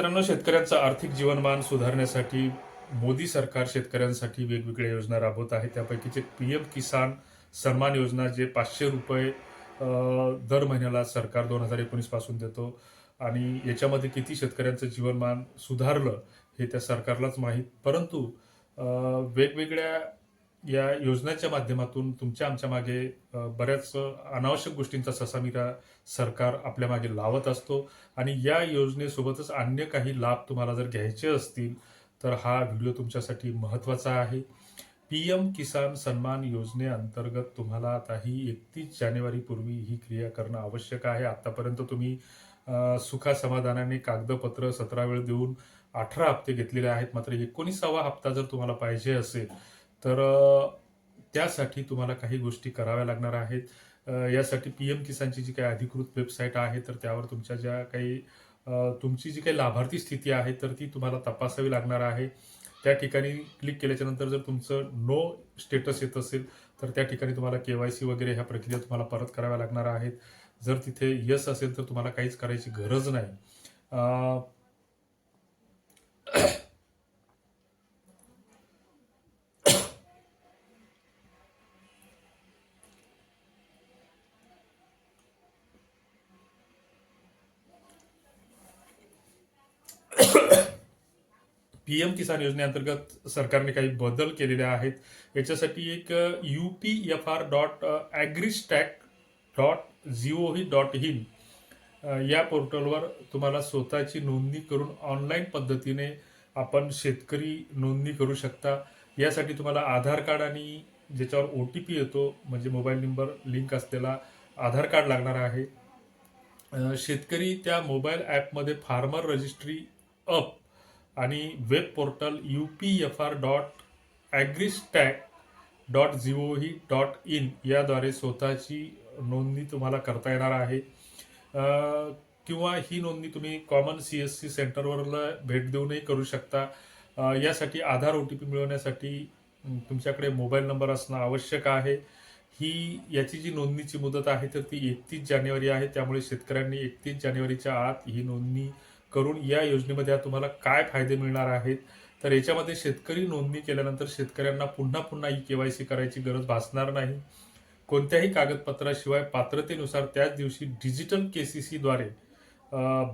मित्रांनो शेतकऱ्यांचं आर्थिक जीवनमान सुधारण्यासाठी मोदी सरकार शेतकऱ्यांसाठी वेगवेगळ्या योजना राबवत आहे. त्यापैकीचे पी एम किसान सन्मान योजना जे पाचशे रुपये दर महिन्याला सरकार दोन हजार एकोणीसपासून देतो. आणि याच्यामध्ये किती शेतकऱ्यांचं जीवनमान सुधारलं हे त्या सरकारलाच माहीत. परंतु वेगवेगळ्या या योजनेच्या माध्यमातून तुमच्या आमच्या मागे बऱ्याच अनावश्यक गोष्टींचा ससामिरा सरकार आपल्या मागे लावत असतो आणि या योजनेसोबतच अन्य काही लाभ तुम्हाला जर घ्यायचे असतील तर हा व्हिडिओ तुमच्यासाठी महत्त्वाचा आहे. पी एम किसान सन्मान योजनेअंतर्गत तुम्हाला आता ही एकतीस जानेवारीपूर्वी ही क्रिया करणं आवश्यक आहे. आत्तापर्यंत तुम्ही सुखा सुखासमाधानाने कागदपत्र सतरा वेळ देऊन अठरा हप्ते घेतलेले आहेत. मात्र एकोणीसावा हप्ता जर तुम्हाला पाहिजे असेल तर त्यासाठी तुम्हाला काही गोष्टी कराव्या लागणार आहेत. यासाठी पी एम किसानची जी काही अधिकृत वेबसाईट आहे तर त्यावर तुमच्या ज्या काही तुमची जी काही लाभार्थी स्थिती आहे तर ती तुम्हाला तपासावी लागणार आहे. त्या ठिकाणी क्लिक केल्याच्यानंतर जर तुमचं नो स्टेटस येत असेल तर त्या ठिकाणी तुम्हाला के वाय सी वगैरे ह्या प्रक्रिया तुम्हाला परत कराव्या लागणार आहेत. जर तिथे यस असेल तर तुम्हाला काहीच करायची गरज नाही. पी एम किसान योजनेअंतर्गत सरकारने काही बदल केलेले आहेत. याच्यासाठी एक U P F R dot agristack dot G O V dot in या पोर्टलवर तुम्हाला स्वतःची नोंदणी करून ऑनलाईन पद्धतीने आपण शेतकरी नोंदणी करू शकता. यासाठी तुम्हाला आधार कार्ड आणि ज्याच्यावर ओ टी पी येतो म्हणजे मोबाईल नंबर लिंक असलेला आधार कार्ड लागणार आहे. शेतकरी त्या मोबाईल ॲपमध्ये फार्मर रजिस्ट्री अप आणि web portal U P F R dot agristack dot G O V dot in याद्वारे स्वतःची नोंदणी तुम्हाला करता येणार आहे. किंवा ही नोंदणी तुम्ही कॉमन सी एस सी सेंटरवर भेट देऊनही करू शकता. यासाठी आधार ओ टी पी मिळवण्यासाठी तुमच्याकडे मोबाईल नंबर असणं आवश्यक आहे. ही याची जी नोंदणीची मुदत आहे तर ती एकतीस जानेवारी आहे. त्यामुळे शेतकऱ्यांनी एकतीस जानेवारीच्या आत ही नोंदणी करून या योजनेमध्ये तुम्हाला काय फायदे मिळणार आहेत? तर याच्यामध्ये शेतकरी नोंदणी केल्यानंतर शेतकऱ्यांना पुन्हा पुन्हा ई केवायसी करायची गरज भासणार नाही. कोणत्याही कागदपत्राशिवाय पात्रतेनुसार त्याच दिवशी डिजिटल के सी सीद्वारे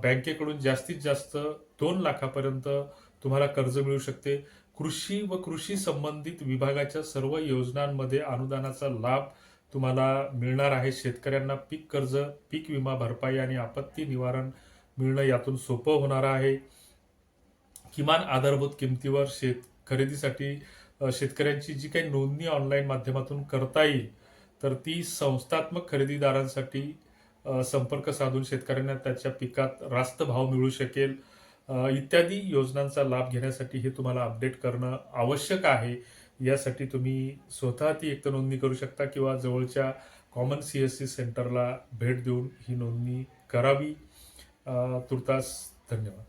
बँकेकडून जास्तीत जास्त दोन लाखापर्यंत तुम्हाला कर्ज मिळू शकते. कृषी व कृषी संबंधित विभागाच्या सर्व योजनांमध्ये अनुदानाचा लाभ तुम्हाला मिळणार आहे. शेतकऱ्यांना पीक कर्ज पीक विमा भरपाई आणि आपत्ती निवारण मिळणं यातून सोपं होणार आहे. किमान आधारभूत किमतीवर शेत खरेदीसाठी शेतकऱ्यांची जी काही नोंदणी ऑनलाईन माध्यमातून करता येईल तर ती संस्थात्मक खरेदीदारांसाठी संपर्क साधून शेतकऱ्यांना त्याच्या पिकात रास्त भाव मिळू शकेल. इत्यादी योजनांचा लाभ घेण्यासाठी हे तुम्हाला अपडेट करणं आवश्यक आहे. यासाठी तुम्ही स्वतः ती एकतर नोंदणी करू शकता किंवा जवळच्या कॉमन सी एस सी सेंटरला भेट देऊन ही नोंदणी करावी. तुर्तास धन्यवाद.